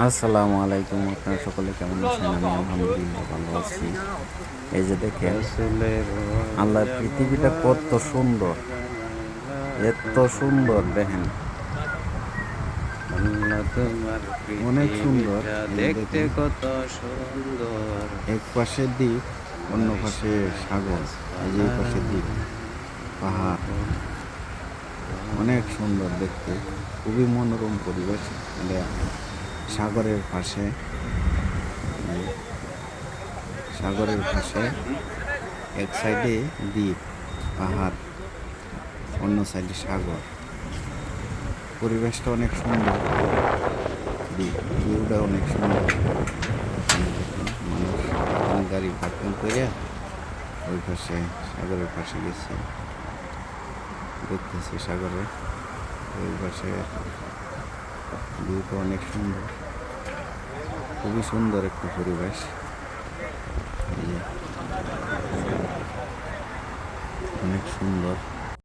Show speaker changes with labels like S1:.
S1: আসসালামু আলাইকুম আপনারা সকলে কেমন আছেন? আমি আলহামদুলিল্লাহ ভালো আছি। এই যে দেখেন আল্লাহ পৃথিবীটা কত সুন্দর এত সুন্দর দেখেন। অনেক সুন্দর।
S2: দেখতে কত সুন্দর।
S1: এক পাশে দ্বীপ অন্য পাশে সাগর এই যে পাশে দ্বীপ পাহাড়। অনেক সুন্দর দেখতে খুবই মনোরম পরিবেশ। এটা সাগরের পাশে। সাগরের পাশে এক সাইডে দ্বীপ, পাহাড়, অন্য সাইডে সাগর। পরিবেশটা অনেক সুন্দর। দ্বীপ, ভিউটা অনেক সুন্দর। মানুষ গাড়ি পার্কিং করে ওই পাশে, সাগরের পাশে গেছে। দেখতেছি সাগরে, ওই পাশে ভিউটা অনেক সুন্দর। খুবই সুন্দর একটা পরিবেশ। অনেক সুন্দর।